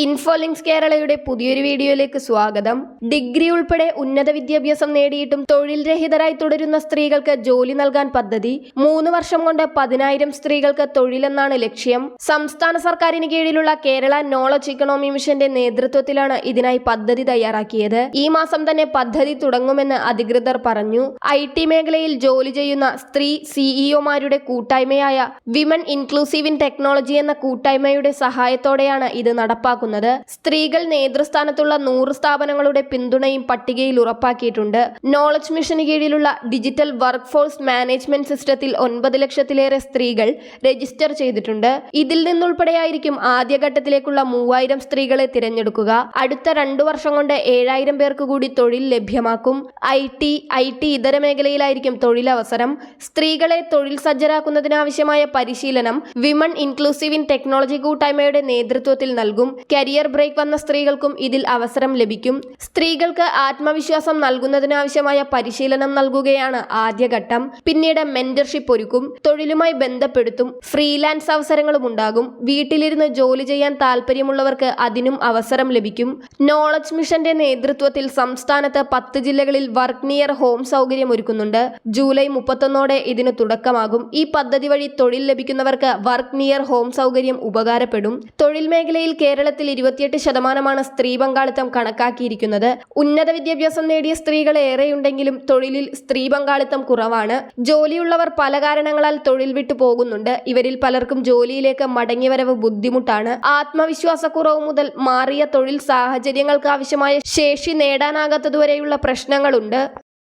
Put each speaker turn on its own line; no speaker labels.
ഇൻഫോലിങ്സ് കേരളയുടെ പുതിയൊരു വീഡിയോയിലേക്ക് സ്വാഗതം. ഡിഗ്രി ഉൾപ്പെടെ ഉന്നത വിദ്യാഭ്യാസം നേടിയിട്ടും തൊഴിൽ രഹിതരായി തുടരുന്ന സ്ത്രീകൾക്ക് ജോലി നൽകാൻ പദ്ധതി മൂന്ന് വർഷം കൊണ്ട് പതിനായിരം സ്ത്രീകൾക്ക് തൊഴിലെന്നാണ് ലക്ഷ്യം. സംസ്ഥാന സർക്കാരിന് കീഴിലുള്ള കേരള നോളജ് ഇക്കണോമി മിഷന്റെ നേതൃത്വത്തിലാണ് ഇതിനായി പദ്ധതി തയ്യാറാക്കിയത്. ഈ മാസം തന്നെ പദ്ധതി തുടങ്ങുമെന്ന് അധികൃതർ പറഞ്ഞു. ഐ ടി മേഖലയിൽ ജോലി ചെയ്യുന്ന സ്ത്രീ സിഇഒമാരുടെ കൂട്ടായ്മയായ വിമൻ ഇൻക്ലൂസീവ് ഇൻ ടെക്നോളജി എന്ന കൂട്ടായ്മയുടെ സഹായത്തോടെയാണ് ഇത് നടപ്പാക്കുന്നത്. സ്ത്രീകൾ നേതൃസ്ഥാനത്തുള്ള നൂറ് സ്ഥാപനങ്ങളുടെ പിന്തുണയും പട്ടികയിൽ ഉറപ്പാക്കിയിട്ടുണ്ട്. നോളജ് മിഷന് കീഴിലുള്ള ഡിജിറ്റൽ വർക്ക് ഫോഴ്സ് മാനേജ്മെന്റ് സിസ്റ്റത്തിൽ ഒൻപത് ലക്ഷത്തിലേറെ സ്ത്രീകൾ രജിസ്റ്റർ ചെയ്തിട്ടുണ്ട്. ഇതിൽ നിന്നുൾപ്പെടെയായിരിക്കും ആദ്യഘട്ടത്തിലേക്കുള്ള മൂവായിരം സ്ത്രീകളെ തിരഞ്ഞെടുക്കുക. അടുത്ത രണ്ടു വർഷം കൊണ്ട് ഏഴായിരം പേർക്ക് കൂടി തൊഴിൽ ലഭ്യമാക്കും. ഐ ടി ഐ ടി ഇതര മേഖലയിലായിരിക്കും തൊഴിലവസരം. സ്ത്രീകളെ തൊഴിൽ സജ്ജരാക്കുന്നതിനാവശ്യമായ പരിശീലനം വിമൺ ഇൻക്ലൂസീവ് ഇൻ ടെക്നോളജി കൂട്ടായ്മയുടെ നേതൃത്വത്തിൽ നൽകും. കരിയർ ബ്രേക്ക് വന്ന സ്ത്രീകൾക്കും ഇതിൽ അവസരം ലഭിക്കും. സ്ത്രീകൾക്ക് ആത്മവിശ്വാസം നൽകുന്നതിനാവശ്യമായ പരിശീലനം നൽകുകയാണ് ആദ്യഘട്ടം പിന്നീട് മെന്റർഷിപ്പ് ഒരുക്കും തൊഴിലുമായി ബന്ധപ്പെടുത്തും ഫ്രീലാൻസ് അവസരങ്ങളും ഉണ്ടാകും. വീട്ടിലിരുന്ന് ജോലി ചെയ്യാൻ താല്പര്യമുള്ളവർക്ക് അതിനും അവസരം ലഭിക്കും. നോളജ് മിഷന്റെ നേതൃത്വത്തിൽ സംസ്ഥാനത്ത് പത്ത് ജില്ലകളിൽ വർക്ക് നിയർ ഹോം സൗകര്യം ഒരുക്കുന്നുണ്ട്. ജൂലൈ മുപ്പത്തൊന്നോടെ ഇതിന് തുടക്കമാകും. ഈ പദ്ധതി വഴി തൊഴിൽ ലഭിക്കുന്നവർക്ക് വർക്ക് നിയർ ഹോം സൗകര്യം ഉപകാരപ്പെടും. തൊഴിൽ മേഖലയിൽ കേരളത്തിൽ ഇരുപത്തിയെട്ട് ശതമാനമാണ് സ്ത്രീ പങ്കാളിത്തം കണക്കാക്കിയിരിക്കുന്നത്. ഉന്നത വിദ്യാഭ്യാസം നേടിയ സ്ത്രീകൾ ഏറെയുണ്ടെങ്കിലും തൊഴിലിൽ സ്ത്രീ പങ്കാളിത്തം കുറവാണ്. ജോലിയുള്ളവർ പല കാരണങ്ങളാൽ തൊഴിൽ വിട്ടു പോകുന്നുണ്ട്. ഇവരിൽ പലർക്കും ജോലിയിലേക്ക് മടങ്ങിവരവ് ബുദ്ധിമുട്ടാണ്. ആത്മവിശ്വാസക്കുറവ് മുതൽ മാറിയ തൊഴിൽ സാഹചര്യങ്ങൾക്ക് ആവശ്യമായ ശേഷി നേടാനാകാത്തതുവരെയുള്ള പ്രശ്നങ്ങളുണ്ട്.